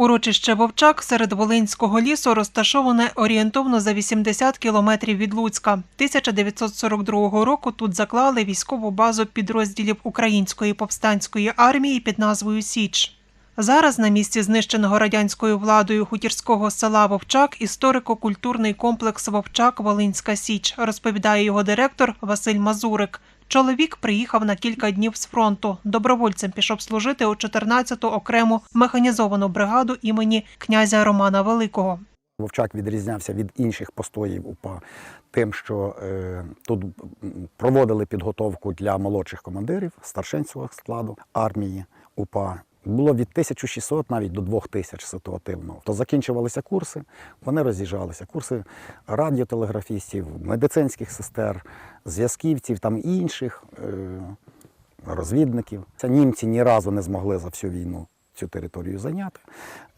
Урочище Вовчак серед Волинського лісу розташоване орієнтовно за 80 кілометрів від Луцька. 1942 року тут заклали військову базу підрозділів Української повстанської армії під назвою Січ. Зараз на місці знищеного радянською владою хутірського села Вовчак історико-культурний комплекс Вовчак Волинська Січ, розповідає його директор Василь Мазурик. Чоловік приїхав на кілька днів з фронту. Добровольцем пішов служити у 14-ту окрему механізовану бригаду імені князя Романа Великого. Вовчак відрізнявся від інших постоїв УПА тим, що е, тут проводили підготовку для молодших командирів старшинського складу армії УПА. Було від 1600 навіть до 2000 ситуативно. То закінчувалися курси, вони роз'їжджалися. Курси радіотелеграфістів, медицинських сестер, зв'язківців, там інших е, розвідників. Це німці ні разу не змогли за всю війну цю територію зайняти.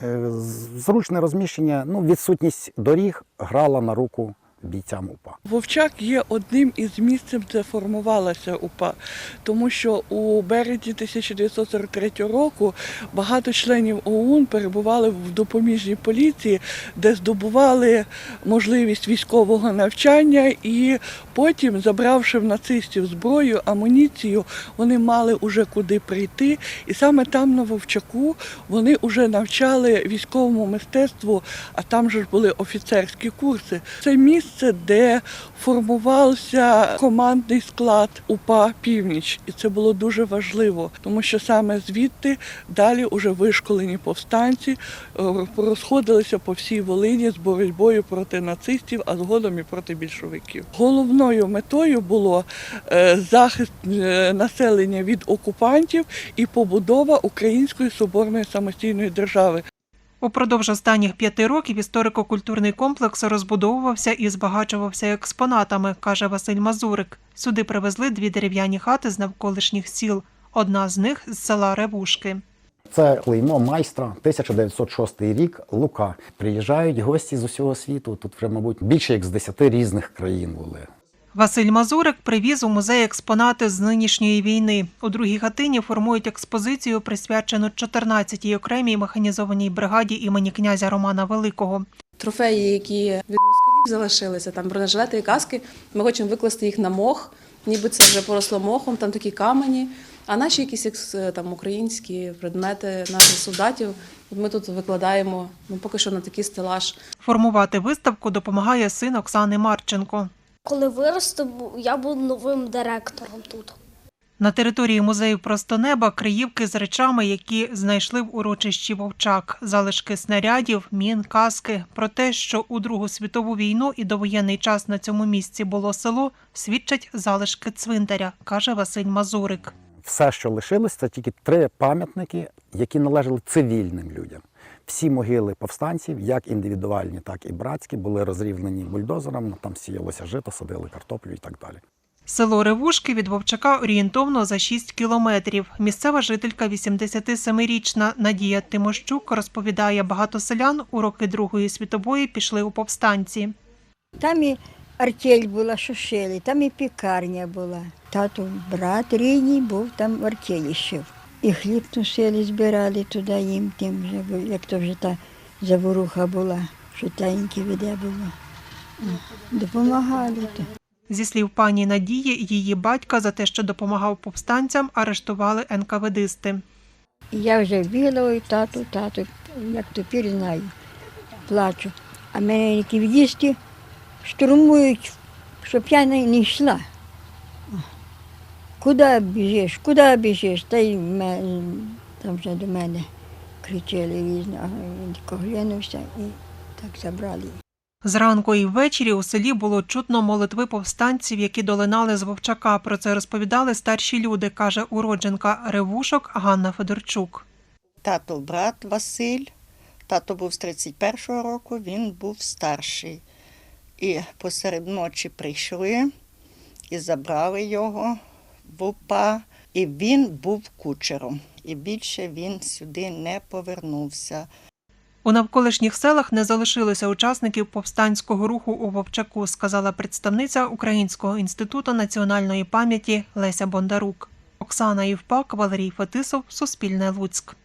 Е, Зручне розміщення, ну, відсутність доріг грала на руку бійцям УПА. Вовчак є одним із місцем, де формувалася УПА, тому що у березні 1943 року багато членів ОУН перебували в допоміжній поліції, де здобували можливість військового навчання, і потім, забравши в нацистів зброю, амуніцію, вони мали уже куди прийти. І саме там на Вовчаку вони вже навчали військовому мистецтву, а там же ж були офіцерські курси. Це місце, де формувався командний склад УПА Північ, і це було дуже важливо, тому що саме звідти далі уже вишколені повстанці е, розходилися по всій Волині з боротьбою проти нацистів, а згодом і проти більшовиків. Головною метою було е, захист е, населення від окупантів і побудова Української соборної самостійної держави. Упродовж останніх п'яти років історико-культурний комплекс розбудовувався і збагачувався експонатами, каже Василь Мазурик. Сюди привезли дві дерев'яні хати з навколишніх сіл. Одна з них з села Ревушки. Це клеймо майстра 1906 рік Лука. Приїжджають гості з усього світу. Тут вже, мабуть, більше як з 10 різних країн були. Василь Мазурик привіз у музей експонати з нинішньої війни. У другій хатині формують експозицію, присвячену 14-й окремій механізованій бригаді імені князя Романа Великого. трофеї, які від москалів залишилися, там бронежилети і каски. Ми хочемо викласти їх на мох, ніби це вже поросло мохом, там такі камені. А наші якісь там українські предмети наших солдатів. Ми тут викладаємо ну поки що на такий стелаж. Формувати виставку допомагає син Оксани Марченко. Коли виросту, я буду новим директором тут. На території музею Просто неба криївки з речами, які знайшли в урочищі Вовчак, залишки снарядів, мін, каски. Про те, що у Другу світову війну і довоєнний час на цьому місці було село, свідчать залишки цвинтаря, каже Василь Мазурик. Все, що лишилось, це тільки три пам'ятники, які належали цивільним людям. Всі могили повстанців, як індивідуальні, так і братські, були розрівнені бульдозером. Там сіялося жито, садили картоплю і так далі. Село Ревушки від Вовчака орієнтовно за 6 кілометрів. Місцева жителька 87-річна Надія Тимощук розповідає, багато селян у роки Другої світової пішли у повстанці. Там і артель була, що шили, там і пікарня була. Тато, брат рідній був там в артелі шив. І хліб носили, збирали туди їм, тим як то вже та заворуха була, що таєньке веде було. Допомагали. То. Зі слів пані Надії, її батька за те, що допомагав повстанцям, арештували НКВДисти. Я вже бігла, ой, тату, тату, як тепер знаю, плачу. А мене які штурмують, щоб я не йшла. Куди біжиш, куди біжиш? Та й там вже до мене кричали різно, а він тако глянувся і так забрали. Зранку і ввечері у селі було чутно молитви повстанців, які долинали з Вовчака. Про це розповідали старші люди, каже уродженка Ревушок Ганна Федорчук. Тато брат Василь. Тато був з 31-го року, він був старший. І посеред ночі прийшли і забрали його в УПА. І він був кучером. І більше він сюди не повернувся. У навколишніх селах не залишилося учасників повстанського руху у Вовчаку, сказала представниця Українського інституту національної пам'яті Леся Бондарук. Оксана Євпак, Валерій Фетисов, Суспільне Луцьк.